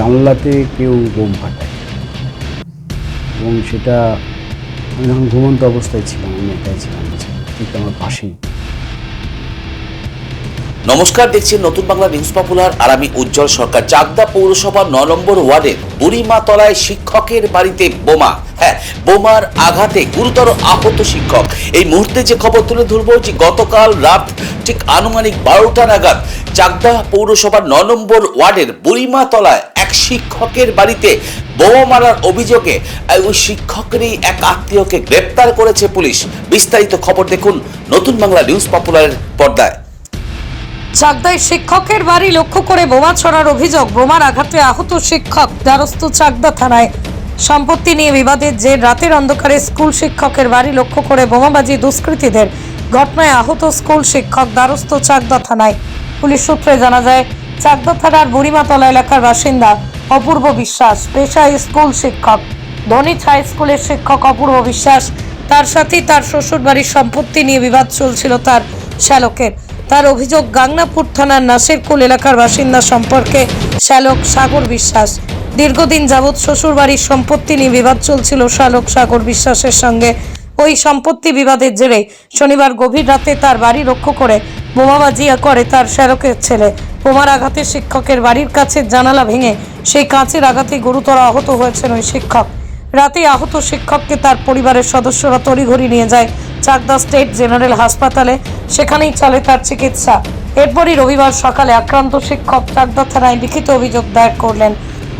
জানলাতে কেউ বোম ফাটায়। এবং সেটা আমি যখন ঘুমন্ত অবস্থায় ছিলাম, আমি একাই ছিলাম, ঠিক আমার পাশেই। নমস্কার, দেখছেন নতুন বাংলা নিউজ পপুলার আর আমি উজ্জ্বল সরকার। চাকদা পৌরসভার ন নম্বর ওয়ার্ডের বুড়িমাতলায় শিক্ষকের বাড়িতে বোমা। হ্যাঁ বোমার আঘাতে গুরুতর আহত শিক্ষক। এই মুহূর্তে যে খবর তুলে ধরবো যে গতকাল রাত ঠিক আনুমানিক বারোটা নাগাদ চাকদা পৌরসভার ন নম্বর ওয়ার্ডের বুড়িমাতলায় এক শিক্ষকের বাড়িতে বোমা মারার অভিযোগে ওই শিক্ষকেরই এক আত্মীয়কে গ্রেপ্তার করেছে পুলিশ। বিস্তারিত খবর দেখুন নতুন বাংলা নিউজ পপুলারের পর্দায়। চাকদায় শিক্ষকের বাড়ি লক্ষ্য করে বোমা ছড়ার অভিযোগ। বোমার আঘাতে আহত শিক্ষক, দ্বারস্থ চাকদা থানায়। সম্পত্তি নিয়ে বিবাদের যে রাতের অন্ধকারে স্কুল শিক্ষকের বাড়ি লক্ষ্য করে বোমাবাজি দুষ্কৃতীদের। ঘটনায় আহত স্কুল শিক্ষক, দ্বারস্থ চাকদা থানায়। পুলিশ সূত্রে জানা যায়, চাকদা থানার বুড়িমাতলা এলাকার বাসিন্দা অপূর্ব বিশ্বাস, পেশায় স্কুল শিক্ষক। ধনিচ হাই স্কুলের শিক্ষক অপূর্ব বিশ্বাস, তার সাথেই তার শ্বশুর বাড়ির সম্পত্তি নিয়ে বিবাদ চলছিল তার শ্যালকের। তার অভিযোগ, গাংনাপুর থানার নাসিরকুল এলাকার বাসিন্দা সম্পর্কে শ্যালক সাগর বিশ্বাস। দীর্ঘদিন যাবৎ শ্বশুরবাড়ির সম্পত্তি নিয়ে বিবাদ চলছিল শ্যালক সাগর বিশ্বাসের সঙ্গে। ওই সম্পত্তি বিবাদের জেরে শনিবার গভীর রাতে তার বাড়ি লক্ষ্য করে বোমাবাজি করে তার শ্যালকের ছেলে। বোমার আঘাতে শিক্ষকের বাড়ির কাছে জানালা ভেঙে সেই কাঁচের আঘাতে গুরুতর আহত হয়েছেন ওই শিক্ষক। রাতে আহত শিক্ষককে তার পরিবারের সদস্যরা তড়িঘড়ি নিয়ে যায় চাকদা স্টেট জেনারেল হাসপাতালে, সেখানেই চলে তার চিকিৎসা। এরপরই রবিবার সকালে আক্রান্ত শিক্ষক চাকদা থানায় লিখিত অভিযোগ দায়ের করলেন।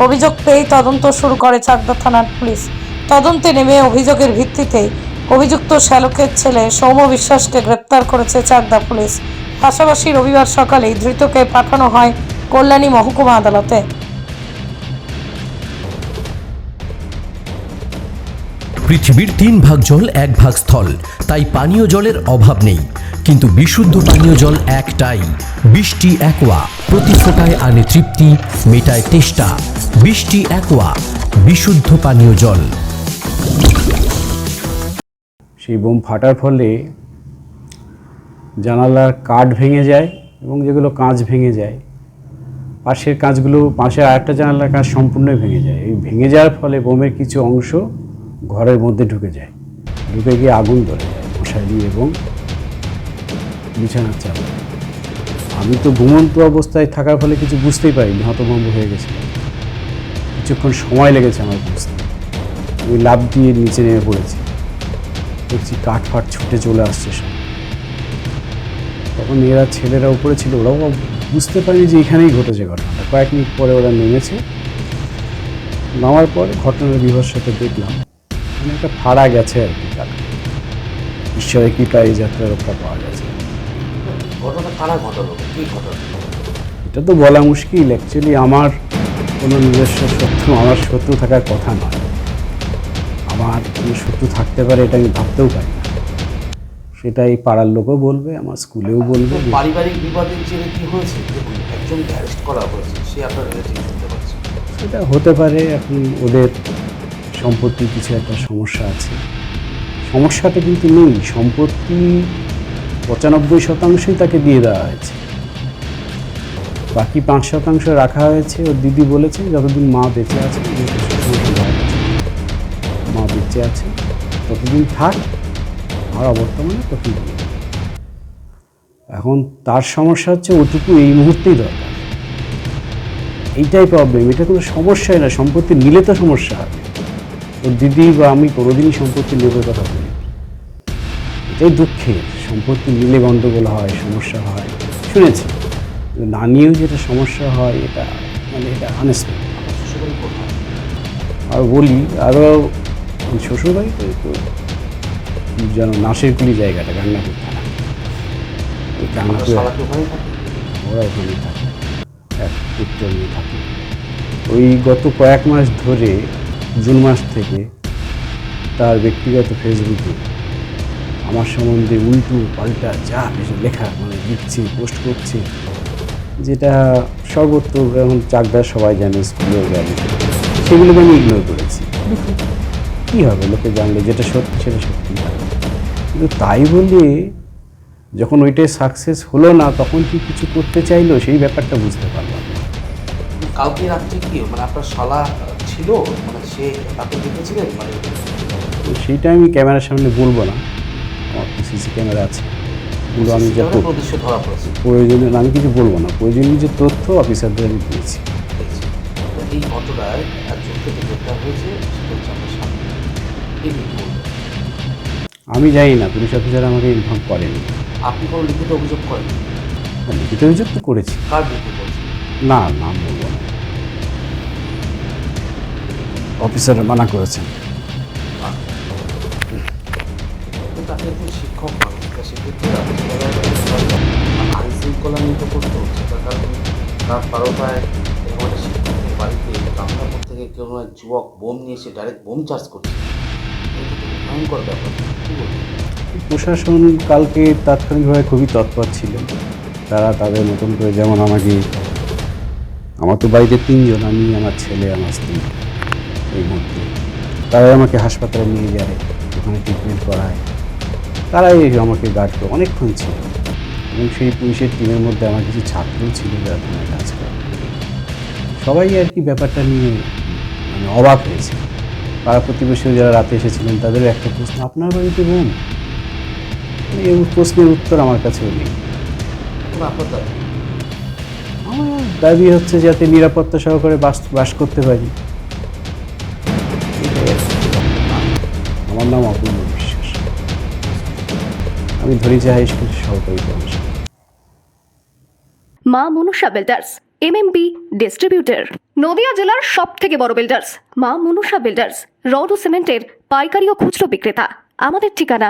অভিযোগ পেয়েই তদন্ত শুরু করে চাকদা থানার পুলিশ। তদন্তে নেমে অভিযোগের ভিত্তিতে অভিযুক্ত শ্যালকের ছেলে সৌম বিশ্বাসকে গ্রেপ্তার করেছে চাকদা পুলিশ। পাশাপাশি রবিবার সকালেই ধৃতকে পাঠানো হয় কল্যাণী মহকুমা আদালতে। পৃথিবীর তিন ভাগ জল, এক ভাগ স্থল। তাই পানীয় জলের অভাব নেই। কিন্তু বিশুদ্ধ পানীয় জল একটাই, বৃষ্টি একোয়া। প্রতি ফোটায় আনে তৃপ্তি, মেটায় তেষ্টা। বৃষ্টি একোয়া, বিশুদ্ধ পানীয় জল। সেই বোম ফাটার ফলে জানালার কাঠ ভেঙে যায় এবং যেগুলো কাঁচ ভেঙে যায়, পাশের কাঁচগুলো পাশে আরেকটা জানালার কাঁচ সম্পূর্ণই ভেঙে যায়। এই ভেঙে যাওয়ার ফলে বোমের কিছু অংশ ঘরের মধ্যে ঢুকে যায়। ঢুকে গিয়ে আগুন ধরে যায় মশারি এবং বিছানার চাল আমি তো ঘুমন্ত অবস্থায় থাকার ফলে কিছু বুঝতেই পারিনি, হতভম্ব হয়ে গেছিলাম কিছুক্ষণ সময় লেগেছে আমার বুঝতে। আমি লাভ দিয়ে নিচে নেমে পড়েছি। দেখছি কাঠ ফাট ছুটে চলে আসছে সব। তখন এরা ছেলেরা উপরে ছিল, ওরাও বুঝতে পারেনি যে এখানেই ঘটেছে ঘটনাটা। কয়েক মিনিট পরে ওরা নেমেছে। নামার পর ঘটনার বিভার সাথে দেখলাম। মানে একটা ফাড়া গেছে আর কি তার। ঈশ্বরের কৃপা এই যাত্রা রক্ষা পাওয়া গেছে। ঘটনা কারা ঘটালো? কি ঘটনা? এটা তো বলা মুশকিল। অ্যাকচুয়ালি আমার কোনো নিজস্ব শত্রু আমার শত্রু থাকার কথা নয়। আমার কোনো শত্রু থাকতে পারে এটা আমি ভাবতেও পারি না। সেটা এই পাড়ার লোকও বলবে আমার স্কুলেও বলবে। পারিবারিক বিবাদের জেরে কি হয়েছে? দেখুন অ্যারেস্ট করা হয়েছে সে আপনার রিলেটিভ শুনতে পাচ্ছি সেটা হতে পারে এখন ওদের সম্পত্তির কিছু একটা সমস্যা আছে। সমস্যাটা কিন্তু নেই, সম্পত্তি পঁচানব্বই শতাংশই তাকে দিয়ে দেওয়া হয়েছে। বাকি পাঁচ শতাংশ রাখা হয়েছে, ওর দিদি বলেছে, যতদিন মা বেঁচে আছে, মা বেঁচে আছে, ততদিন থাক, আর অবর্তমানে দিয়ে এখন তার সমস্যা হচ্ছে ওটুকু এই মুহূর্তেই দরকার। এইটাই প্রবলেম এটা কোনো সমস্যাই না, সম্পত্তি নিলে তো সমস্যা হবে। ওর দিদি বা আমি কোনোদিনই সম্পত্তি নেবার কথা বলি এটাই দুঃখের সম্পত্তি নিলে গণ্ডগোল হয় সমস্যা হয় শুনেছি। না নিয়েও যেটা সমস্যা হয় এটা মানে এটা আনএক্সপেক্টেড আর বলি আরও শ্বশুরবাড়িতে তো যেন নাশের নাসেরকুলি জায়গাটা গাঙ্গাপুর থানা। ওই ওরা ওখানে থাকে। এক পুত্র নিয়ে থাকে। ওই গত কয়েক মাস ধরে জুন মাস থেকে তার ব্যক্তিগত ফেসবুকে আমার সম্বন্ধে উল্টু পাল্টা যা কিছু লেখা মানে লিখছে পোস্ট করছে, যেটা সর্বত্র এখন চাকদার সবাই জানে স্কুলেও জানে। সেগুলোকে আমি ইগনোর করেছি। কী হবে? লোকে জানলে যেটা সত্যি, সেটা সত্যি। কিন্তু তাই বলে যখন ওইটাই সাকসেস হলো না, তখন কি কিছু করতে চাইলো? সেই ব্যাপারটা বুঝতে পারলাম কালকে রাত্রে কি? মানে আপনার শালা ছিল? মানে সে আপনি দেখেছিলেন? মানে সেইটা আমি ক্যামেরার সামনে বলব না। আমার সিসি ক্যামেরা আছে। ওগুলো আমি ধরা পড়েছে। প্রয়োজনীয় আমি কিছু বলব না। প্রয়োজনীয় যে তথ্য অফিসারদের আমি দিয়েছি। এই ঘটনায় একজন থেকে গ্রেপ্তার হয়েছে। আমি জানি না পুলিশ অফিসার আমাকে ইনফর্ম করেনি। আপনি কোনো লিখিত অভিযোগ করেন লিখিত অভিযোগ তো করেছি। কার বিরুদ্ধে না নাম তো করতে হচ্ছে তার বাড়িতে থেকে কেউ না যুবক বোম নিয়ে ডাইরেক্ট করছে প্রশাসন কালকে তাৎক্ষণিকভাবে খুবই তৎপর ছিলেন তারা তাদের মতন করে যেমন আমাকে, আমার তো বাড়িতে তিনজন, আমি, আমার ছেলে, আমার স্ত্রী। এই মুহূর্তে তারাই আমাকে হাসপাতালে নিয়ে যায় ওখানে ট্রিটমেন্ট করায়। তারাই আমাকে গার্ড করে। অনেকক্ষণ ছিল। এবং সেই পুলিশের টিমের মধ্যে আমার কিছু ছাত্রও ছিল যারা থানায় কাজ করে। সবাই আর কি ব্যাপারটা নিয়ে মানে অবাক হয়েছে। পাড়া প্রতিবেশীও যারা রাতে এসেছিলেন তাদেরও একটা প্রশ্ন আপনার বাড়িতে বোন? এই প্রশ্নের উত্তর আমার কাছেও নেই। আমার দাবি হচ্ছে যাতে নিরাপত্তা সহকারে বাস বাস করতে পারি। আমার নাম অপূর্ব বিশ্বাস। আমি ধরি হাই স্কুলের সহকারী কর্মচারী। মা মনুষা বিল্ডার্স এমএমবি ডিস্ট্রিবিউটর নদিয়া জেলার সব থেকে বড় বিল্ডার্স মা মনুষা বিল্ডার্স রড ও সিমেন্টের পাইকারি ও খুচরো বিক্রেতা। আমাদের ঠিকানা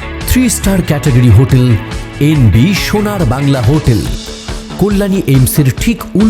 three star category hotel N B Sonar Bangla hotel Kalyani এইমসের ঠিক উল্টো